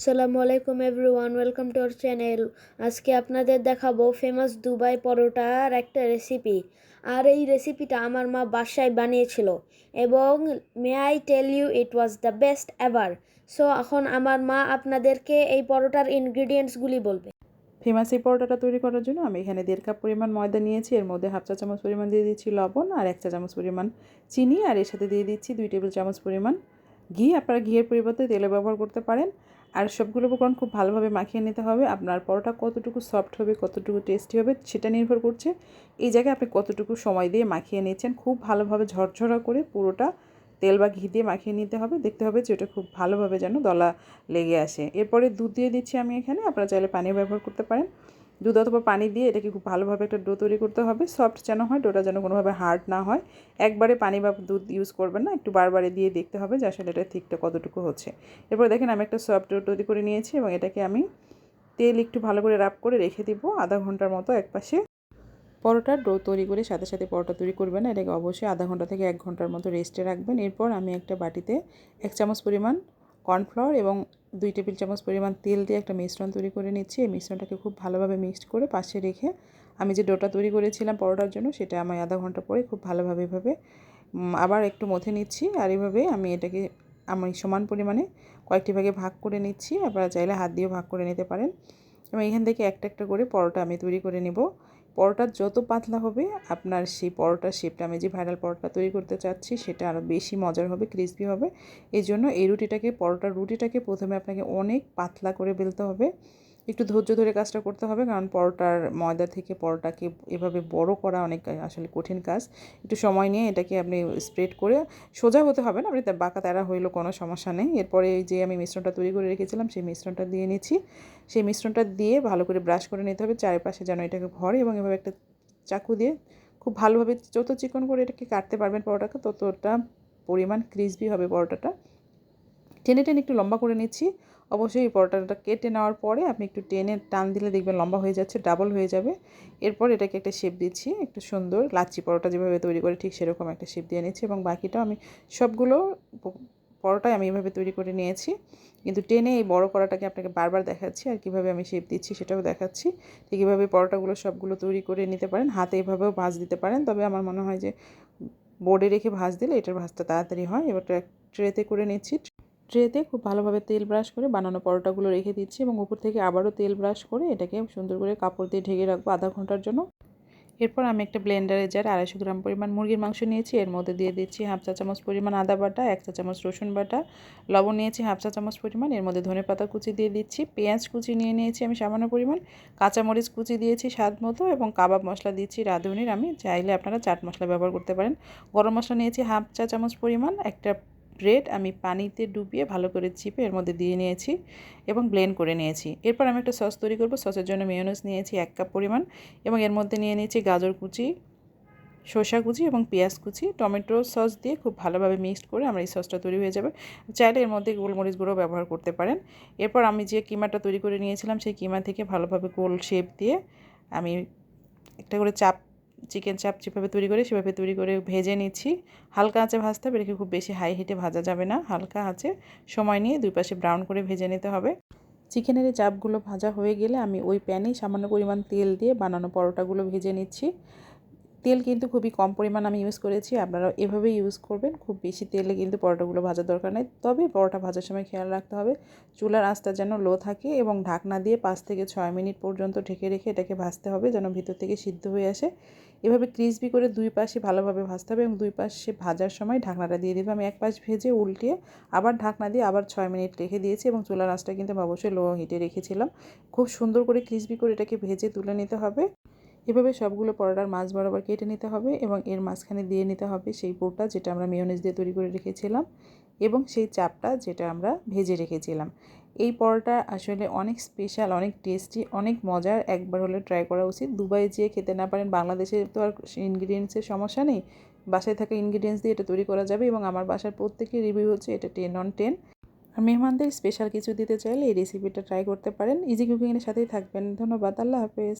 আসসালামু আলাইকুম everyone, welcome to our channel. আজকে আপনাদের দেখাবো ফেমাস দুবাই পরোটার একটা রেসিপি আর এই রেসিপিটা আমার মা বাসায় বানিয়েছিল। এবং may I tell you it was the best ever so এখন আমার মা আপনাদেরকে এই পরোটার ইনগ্রিডিয়েন্টসগুলি বলবে। ফেমাস এই পরোটাটা তৈরি করার জন্য আমি এখানে দেড় কাপ পরিমাণ ময়দা নিয়েছি। এর মধ্যে হাফ চা চামচ পরিমাণ দিয়ে দিচ্ছি লবণ আর এক চা চামচ পরিমাণ চিনি। আর এর সাথে দিয়ে দিচ্ছি দুই টেবিল চামচ পরিমাণ ঘি। আপনারা ঘিয়ের পরিবর্তে তেলে ব্যবহার করতে পারেন। আর সবগুলো উপকরণ খুব ভালোভাবে মাখিয়ে নিতে হবে। আপনার পরোটা কতটুকু সফট হবে, কতটুকু টেস্টি হবে, সেটা নির্ভর করছে এই জায়গায় আপনি কতটুকু সময় দিয়ে মাখিয়ে নিয়েছেন খুব ভালোভাবে ঝরঝরা করে পুরোটা তেল বা ঘি দিয়ে মাখিয়ে নিতে হবে। দেখতে হবে যে ওটা খুব ভালোভাবে যেন দলা লেগে আসে। এরপরে দুধ দিয়ে দিচ্ছি আমি এখানে। আপনারা চাইলে পানি ব্যবহার করতে পারেন। দুধ অথবা পানি দিয়ে এটাকে খুব ভালোভাবে একটা ডো তৈরি করতে হবে। সফট যেন হয়, ডোটা যেন কোনোভাবে হার্ড না হয়। একবারে পানি বা দুধ ইউজ করবেন না, একটু বারবারে দিয়ে দেখতে হবে যে আসলে এটা ঠিকটা কতটুকু হচ্ছে। এরপর দেখেন আমি একটা সফট ডো তৈরি করে নিয়েছি এবং এটাকে আমি তেল একটু ভালো করে রাপ করে রেখে দিব আধা ঘণ্টার মতো একপাশে। পরোটার ডো তৈরি করে সাথে সাথে পরোটা তৈরি করবেন এটাকে অবশ্যই আধা ঘণ্টা থেকে এক ঘণ্টার মতো রেস্টে রাখবেন। এরপর আমি একটা বাটিতে এক চামচ পরিমাণ কর্নফ্লাওয়ার এবং দুই টেবিল চামচ পরিমাণ তেল দিয়ে একটা মিশ্রণ তৈরি করে নিচ্ছি। এই মিশ্রণটাকে খুব ভালোভাবে মিক্সড করে পাশে রেখে আমি যে ডোটা তৈরি করেছিলাম পরোটার জন্য, সেটা আমি আধা ঘণ্টা পরে খুব ভালোভাবে এভাবে আবার একটু মথে নিচ্ছি আর এভাবে আমি এটাকে আমি সমান পরিমাণে কয়েকটি ভাগে ভাগ করে নিচ্ছি। আপনারা চাইলে হাত দিয়েও ভাগ করে নিতে পারেন। এবং এখান থেকে একটা একটা করে পরোটা আমি তৈরি করে নেব। পরোটা যত পাতলা হবে, আপনার সেই পরোটার শেপটা আমি যে ভাইরাল পরোটা তৈরি করতে চাচ্ছি, সেটা আরও বেশি মজার হবে ক্রিসপি হবে। এই জন্য এই রুটিটাকে, পরোটার রুটিটাকে প্রথমে আপনাকে অনেক পাতলা করে বেলতে হবে। একটু ধৈর্য ধরে কাজটা করতে হবে, কারণ পরোটার ময়দা থেকে পরোটাকে এভাবে বড় করা অনেক আসলে কঠিন কাজ। একটু সময় নিয়ে এটাকে আপনি স্প্রেড করে সোজা হতে হবে না, আপনি বাঁকা তেরা হইলেও কোনো সমস্যা নেই। এরপরে যে আমি মিশ্রণটা তৈরি করে রেখেছিলাম, সেই মিশ্রণটা দিয়ে নিচ্ছি। সেই মিশ্রণটা দিয়ে ভালো করে ব্রাশ করে নিতে হবে, চারিপাশে যেন এটাকে ভরে এবং এভাবে একটা চাকু দিয়ে খুব ভালোভাবে যত চিকন করে এটাকে কাটতে পারবেন পরোটাকে, ততটা পরিমাণ ক্রিসপি হবে পরোটাটা। টেনে টেনে একটু লম্বা করে নিচ্ছি। অবশ্যই এই পরোটাটা কেটে নেওয়ার পরে আপনি একটু টেনে টান দিলে দেখবেন লম্বা হয়ে যাচ্ছে, ডাবল হয়ে যাবে। এরপর এটাকে একটা শেপ দিচ্ছি, একটু সুন্দর লাচ্ছি পরোটা যেভাবে তৈরি করে ঠিক সেরকম একটা শেপ দিয়ে নিচ্ছি এবং বাকিটাও আমি সবগুলো পরোটাই আমি এভাবে তৈরি করে নিয়েছি। কিন্তু টেনে এই বড় করাটাকে আপনাকে বারবার দেখাচ্ছি আর কীভাবে আমি শেপ দিচ্ছি সেটাও দেখাচ্ছি। ঠিক এভাবে পরোটাগুলো সবগুলো তৈরি করে নিতে পারেন, হাতে এভাবেও ভাজ দিতে পারেন। তবে আমার মনে হয় যে, বোর্ডে রেখে ভাজ দিলে এটার ভাজটা তাড়াতাড়ি হয়। এবার ট্রেতে করে নিচ্ছি। ট্রেতে খুব ভালোভাবে তেল ব্রাশ করে বানানো পরোটাগুলো রেখে দিচ্ছি এবং উপর থেকে আবারও তেল ব্রাশ করে এটাকে সুন্দর করে কাপড় দিয়ে ঢেকে রাখব আধা ঘণ্টার জন্য। এরপর আমি একটা ব্লেন্ডারে যার আড়াইশো গ্রাম পরিমাণ মুরগির মাংস নিয়েছি। এর মধ্যে দিয়ে দিচ্ছি হাফ চা চামচ পরিমাণ আদা বাটা, এক চা চামচ রসুন বাটা, লবণ নিয়েছি হাফ চা চামচ পরিমাণ, এর মধ্যে ধনে পাতা কুচি দিয়ে দিচ্ছি, পেঁয়াজ কুচি নিয়ে নিয়েছি আমি সামান্য পরিমাণ, কাঁচামরিচ কুচি দিয়েছি স্বাদ মতো এবং কাবাব মশলা দিচ্ছি রাঁধুনির। আমি চাইলে আপনারা চাট মশলা ব্যবহার করতে পারেন। গরম মশলা নিয়েছি হাফ চা চামচ পরিমাণ, একটা ব্রেড আমি পানিতে ডুবিয়ে ভালো করে চিপে এর মধ্যে দিয়ে নিয়েছি এবং ব্লেন্ড করে নিয়েছি। এরপর আমি একটা সস তৈরি করব। সসের জন্য মেয়নিজ নিয়েছি এক কাপ পরিমাণ এবং এর মধ্যে নিয়ে নিয়েছি গাজর কুচি, শসা কুচি এবং পেঁয়াজ কুচি। টমেটো সস দিয়ে খুব ভালোভাবে মিক্সড করে আমার এই সসটা তৈরি হয়ে যাবে। চাইলে এর মধ্যে গোলমরিচ গুঁড়ো ব্যবহার করতে পারেন। এরপর আমি যে কিমাটা তৈরি করে নিয়েছিলাম সেই কিমা থেকে ভালোভাবে গোল শেপ দিয়ে আমি একটা করে চাপ চিকেন চাপ যেভাবে তৈরি করে, সেভাবে তৈরি করে ভেজে নিচ্ছি। হালকা আঁচে ভাজতে হবে রেখে খুব বেশি হাই হিটে ভাজা যাবে না। হালকা আঁচে সময় নিয়ে দুই পাশে ব্রাউন করে ভেজে নিতে হবে। চিকেনের চাপগুলো ভাজা হয়ে গেলে আমি ওই প্যানেই সামান্য পরিমাণ তেল দিয়ে বানানো পরোটাগুলো ভেজে নিচ্ছি। তেল কিন্তু খুবই কম পরিমাণ আমি ইউজ করেছি, আপনারা এভাবেই ইউজ করবেন, খুব বেশি তেলে কিন্তু পরোটাগুলো ভাজার দরকার নেই, তবে পরোটা ভাজার সময় খেয়াল রাখতে হবে, চুলার আঁচটা যেন লো থাকে এবং ঢাকনা দিয়ে পাঁচ থেকে ছয় মিনিট পর্যন্ত ঢেকে রেখে এটাকে ভাজতে হবে যেন ভিতর থেকে সিদ্ধ হয়ে আসে, এভাবে ক্রিসপি করে দুই পাশে ভালোভাবে ভাজতে হবে এবং দুই পাশে ভাজার সময় ঢাকনাটা দিয়ে দেবে, আমি এক পাশ ভেজে উল্টিয়ে আবার ঢাকনা দিয়ে আবার ছয় মিনিট রেখে দিয়েছি এবং চুলার আঁচটা কিন্তু আমি অবশ্যই লো হিটে রেখেছিলাম, খুব সুন্দর করে ক্রিসপি করে এটাকে ভেজে তুলে নিতে হবে। এভাবে সবগুলো পরোটার মাছ বরাবর কেটে নিতে হবে এবং এর মাঝখানে দিয়ে নিতে হবে সেই পোরটা যেটা আমরা মেয়নিজ দিয়ে তৈরি করে রেখেছিলাম এবং সেই চাপটা যেটা আমরা ভেজে রেখেছিলাম। এই পরোটা আসলে অনেক স্পেশাল অনেক টেস্টি অনেক মজার। একবার হলে ট্রাই করা উচিত। দুবাই যেয়ে খেতে না পারেন, বাংলাদেশে তো আর ইনগ্রিডিয়েন্টসের সমস্যা নেই। বাসায় থাকা ইনগ্রিডিয়েন্টস দিয়ে এটা তৈরি করা যাবে এবং আমার বাসার প্রত্যেকের রিভিউ হচ্ছে এটা টেন অন টেন আর মেহমানদের স্পেশাল কিছু দিতে চাইলে এই রেসিপিটা ট্রাই করতে পারেন। ইজি কুকিংয়ের সাথেই থাকবেন। ধন্যবাদ। আল্লাহ হাফেজ।